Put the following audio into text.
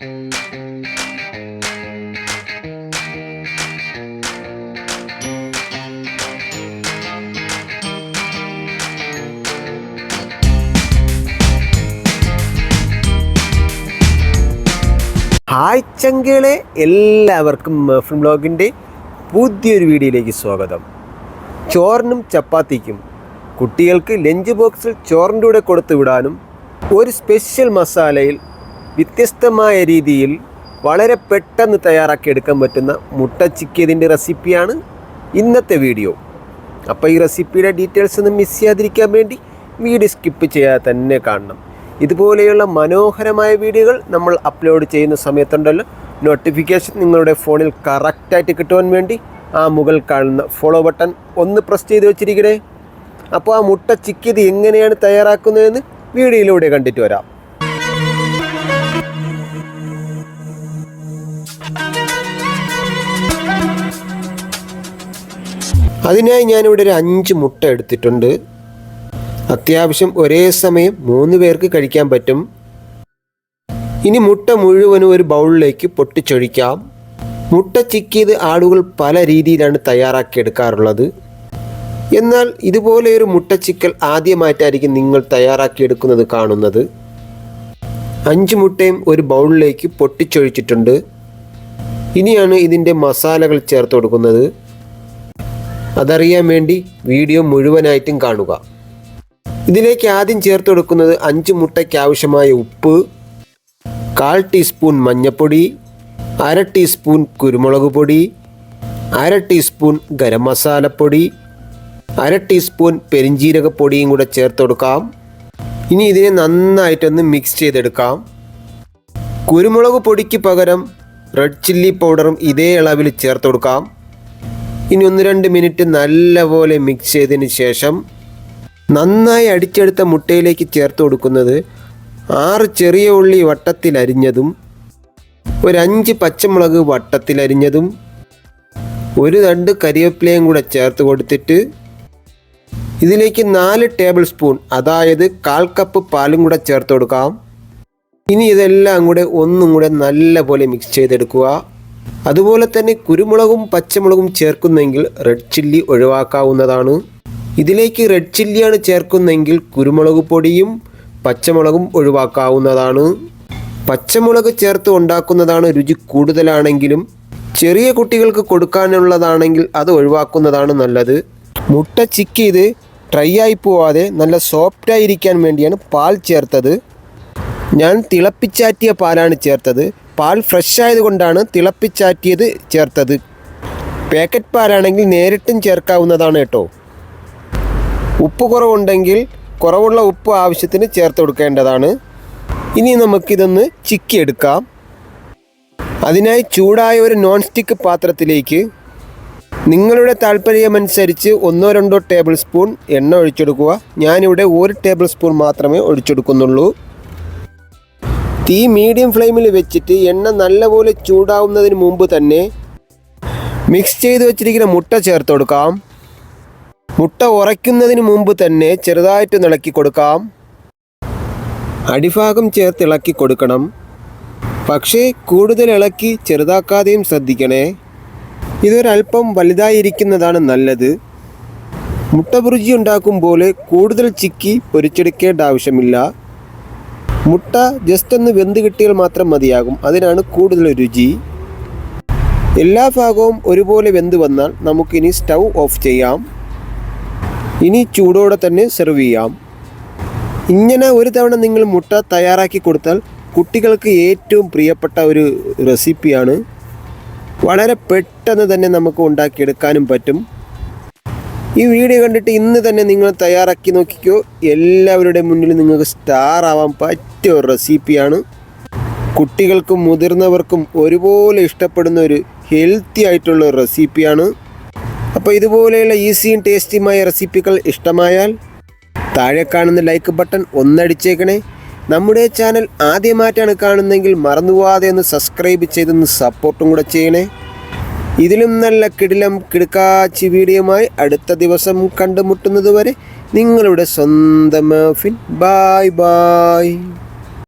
Hi ചങ്കളെ എല്ലാവർക്കും മെഫിൻ ബ്ലോഗിന്റെ പുതിയൊരു വീഡിയോയിലേക്ക് സ്വാഗതം. ചോറിനും ചപ്പാത്തിക്കും കുട്ടികൾക്ക് ലഞ്ച് ബോക്സിൽ ചോറിന്റെ കൂടെ കൊടുത്തു വിടാനും ഒരു സ്പെഷ്യൽ മസാലയിൽ വ്യത്യസ്തമായ രീതിയിൽ വളരെ പെട്ടെന്ന് തയ്യാറാക്കി എടുക്കാൻ പറ്റുന്ന മുട്ട ചിക്കിയതിന്റെ റെസിപ്പിയാണ് ഇന്നത്തെ വീഡിയോ. അപ്പോൾ ഈ റെസിപ്പിയുടെ ഡീറ്റെയിൽസ് ഒന്നും മിസ് ചെയ്യാതിരിക്കാൻ വേണ്ടി വീഡിയോ സ്കിപ്പ് ചെയ്യാതെ തന്നെ കാണണം. ഇതുപോലെയുള്ള മനോഹരമായ വീഡിയോകൾ നമ്മൾ അപ്ലോഡ് ചെയ്യുന്ന സമയത്തുണ്ടല്ലോ. നോട്ടിഫിക്കേഷൻ നിങ്ങളുടെ ഫോണിൽ കറക്റ്റായിട്ട് കിട്ടുവാൻ വേണ്ടി ആ മുകൾ കാണുന്ന ഫോളോ ബട്ടൺ ഒന്ന് പ്രസ് ചെയ്ത് വെച്ചിരിക്കണേ. അപ്പോൾ ആ മുട്ട ചിക്കിയത് എങ്ങനെയാണ് തയ്യാറാക്കുന്നതെന്ന് വീഡിയോയിലൂടെ കണ്ടിട്ട് വരാം. അതിനായി ഞാനിവിടെ ഒരു അഞ്ച് മുട്ട എടുത്തിട്ടുണ്ട്. അത്യാവശ്യം ഒരേ സമയം മൂന്ന് പേർക്ക് കഴിക്കാൻ പറ്റും. ഇനി മുട്ട മുഴുവനും ഒരു ബൗളിലേക്ക് പൊട്ടിച്ചൊഴിക്കാം. മുട്ട ചിക്കിയത് ആളുകൾ പല രീതിയിലാണ് തയ്യാറാക്കിയെടുക്കാറുള്ളത് എന്നാൽ ഇതുപോലെ ഒരു മുട്ട ചിക്കൽ ആദ്യമായിട്ടായിരിക്കും നിങ്ങൾ തയ്യാറാക്കിയെടുക്കുന്നത് കാണുന്നത്. അഞ്ച് മുട്ടയും ഒരു ബൗളിലേക്ക് പൊട്ടിച്ചൊഴിച്ചിട്ടുണ്ട്. ഇനിയാണ് ഇതിന്റെ മസാലകൾ ചേർത്ത് കൊടുക്കുന്നത്. അതറിയാൻ വേണ്ടി വീഡിയോ മുഴുവനായിട്ടും കാണുക. ഇതിലേക്ക് ആദ്യം ചേർത്ത് കൊടുക്കുന്നത് അഞ്ച് മുട്ടയ്ക്ക് ആവശ്യമായ ഉപ്പ് കാൽ ടീസ്പൂൺ മഞ്ഞൾപ്പൊടി അര ടീസ്പൂൺ കുരുമുളക് പൊടി അര ടീസ്പൂൺ ഗരം മസാലപ്പൊടി അര ടീസ്പൂൺ പെരിഞ്ജീരകപ്പൊടിയും കൂടെ ചേർത്ത് കൊടുക്കാം. ഇനി ഇതിനെ നന്നായിട്ടൊന്ന് മിക്സ് ചെയ്തെടുക്കാം. കുരുമുളക് പൊടിക്ക് പകരം റെഡ് ചില്ലി പൗഡറും ഇതേ അളവിൽ ചേർത്ത് കൊടുക്കാം. ഇനി ഒന്ന് രണ്ട് മിനിറ്റ് നല്ലപോലെ മിക്സ് ചെയ്തതിന് ശേഷം നന്നായി അടിച്ചെടുത്ത മുട്ടയിലേക്ക് ചേർത്ത് കൊടുക്കുന്നത് ആറ് ചെറിയ ഉള്ളി വട്ടത്തിൽ അരിഞ്ഞതും ഒരു അഞ്ച് പച്ചമുളക് വട്ടത്തിൽ അരിഞ്ഞതും ഒരു രണ്ട് കരിവേപ്പിലയും കൂടെ ചേർത്ത് കൊടുത്തിട്ട് ഇതിലേക്ക് നാല് ടേബിൾ സ്പൂൺ അതായത് കാൽ കപ്പ് പാലും കൂടെ ചേർത്ത് കൊടുക്കാം. ഇനി ഇതെല്ലാം കൂടെ ഒന്നും കൂടെ നല്ലപോലെ മിക്സ് ചെയ്തെടുക്കുക. അതുപോലെ തന്നെ കുരുമുളകും പച്ചമുളകും ചേർക്കുന്നെങ്കിൽ റെഡ് ചില്ലി ഒഴിവാക്കാവുന്നതാണ്. ഇതിലേക്ക് റെഡ് ചില്ലിയാണ് ചേർക്കുന്നെങ്കിൽ കുരുമുളക് പൊടിയും പച്ചമുളകും ഒഴിവാക്കാവുന്നതാണ്. പച്ചമുളക് ചേർത്ത് ഉണ്ടാക്കുന്നതാണ് രുചി കൂടുതലാണെങ്കിലും ചെറിയ കുട്ടികൾക്ക് കൊടുക്കാനുള്ളതാണെങ്കിൽ അത് ഒഴിവാക്കുന്നതാണ് നല്ലത്. മുട്ട ചിക്ക് ചെയ്ത് ഡ്രൈ ആയി പോവാതെ നല്ല സോഫ്റ്റായിരിക്കാൻ വേണ്ടിയാണ് പാൽ ചേർത്തത്. ഞാൻ തിളപ്പിച്ചാറ്റിയ പാലാണ് ചേർത്തത്. പാൽ ഫ്രഷ് ആയതുകൊണ്ടാണ് തിളപ്പിച്ചാറ്റിയത് ചേർത്തത്. പാക്കറ്റ് പാലാണെങ്കിൽ നേരിട്ടും ചേർക്കാവുന്നതാണ് കേട്ടോ. ഉപ്പ് കുറവുണ്ടെങ്കിൽ കുറവുള്ള ഉപ്പ് ആവശ്യത്തിന് ചേർത്ത് കൊടുക്കേണ്ടതാണ്. ഇനി നമുക്കിതൊന്ന് ചിക്കിയെടുക്കാം. അതിനായി ചൂടായ ഒരു നോൺ സ്റ്റിക്ക് പാത്രത്തിലേക്ക് നിങ്ങളുടെ താല്പര്യമനുസരിച്ച് ഒന്നോ രണ്ടോ ടേബിൾ സ്പൂൺ എണ്ണ ഒഴിച്ചെടുക്കുക. ഞാനിവിടെ ഒരു ടേബിൾ സ്പൂൺ മാത്രമേ ഒഴിച്ചെടുക്കുന്നുള്ളൂ. തീ മീഡിയം ഫ്ലെയിമിൽ വെച്ചിട്ട് എണ്ണ നല്ലപോലെ ചൂടാവുന്നതിന് മുമ്പ് തന്നെ മിക്സ് ചെയ്ത് വെച്ചിരിക്കുന്ന മുട്ട ചേർത്ത് കൊടുക്കാം. മുട്ട ഉറയ്ക്കുന്നതിന് മുമ്പ് തന്നെ ചെറുതായിട്ട് ഇളക്കി കൊടുക്കാം. അടിഭാഗം ചേർത്ത് ഇളക്കി കൊടുക്കണം. പക്ഷേ കൂടുതൽ ഇളക്കി ചെറുതാക്കാതെയും ശ്രദ്ധിക്കണേ. ഇതൊരല്പം വലുതായിരിക്കുന്നതാണ് നല്ലത്. മുട്ട പുറുജി ഉണ്ടാക്കുമ്പോൾ കൂടുതൽ ചിക്കി പൊരിച്ചെടുക്കേണ്ട ആവശ്യമില്ല. മുട്ട ജസ്റ്റ് ഒന്ന് വെന്ത് കിട്ടിയാൽ മാത്രം മതിയാകും. അതിനാണ് കൂടുതൽ രുചി. എല്ലാ ഭാഗവും ഒരുപോലെ വെന്ത് വന്നാൽ നമുക്കിനി സ്റ്റൗ ഓഫ് ചെയ്യാം. ഇനി ചൂടോടെ തന്നെ സെർവ് ചെയ്യാം. ഇങ്ങനെ ഒരു തവണ നിങ്ങൾ മുട്ട തയ്യാറാക്കി കൊടുത്താൽ കുട്ടികൾക്ക് ഏറ്റവും പ്രിയപ്പെട്ട ഒരു റെസിപ്പിയാണ് വളരെ പെട്ടെന്ന് തന്നെ നമുക്ക് ഉണ്ടാക്കിയെടുക്കാനും പറ്റും. ഈ വീഡിയോ കണ്ടിട്ട് ഇന്ന് തന്നെ നിങ്ങൾ തയ്യാറാക്കി നോക്കിക്കോ. എല്ലാവരുടെ മുന്നിൽ നിങ്ങൾക്ക് സ്റ്റാർ ആവാൻ പറ്റിയ ഒരു റെസിപ്പിയാണ് കുട്ടികൾക്കും മുതിർന്നവർക്കും ഒരുപോലെ ഇഷ്ടപ്പെടുന്ന ഒരു ഹെൽത്തി ആയിട്ടുള്ള ഒരു റെസിപ്പിയാണ് അപ്പോൾ ഇതുപോലെയുള്ള ഈസിയും ടേസ്റ്റിയുമായ റെസിപ്പികൾ ഇഷ്ടമായാൽ താഴെ കാണുന്ന ലൈക്ക് ബട്ടൺ ഒന്നടിച്ചേക്കണേ. നമ്മുടെ ചാനൽ ആദ്യമായിട്ടാണ് കാണുന്നതെങ്കിൽ മറന്നുപോകാതെ ഒന്ന് സബ്സ്ക്രൈബ് ചെയ്തൊന്ന് സപ്പോർട്ടും കൂടെ ചെയ്യണേ. ഇതിലും നല്ല കിടിലം കിടുക്കാച്ചി വീഡിയോമായി അടുത്ത ദിവസം കണ്ടുമുട്ടുന്നതുവരെ നിങ്ങളുടെ സ്വന്തം ഫിൻ ബായ് ബായ്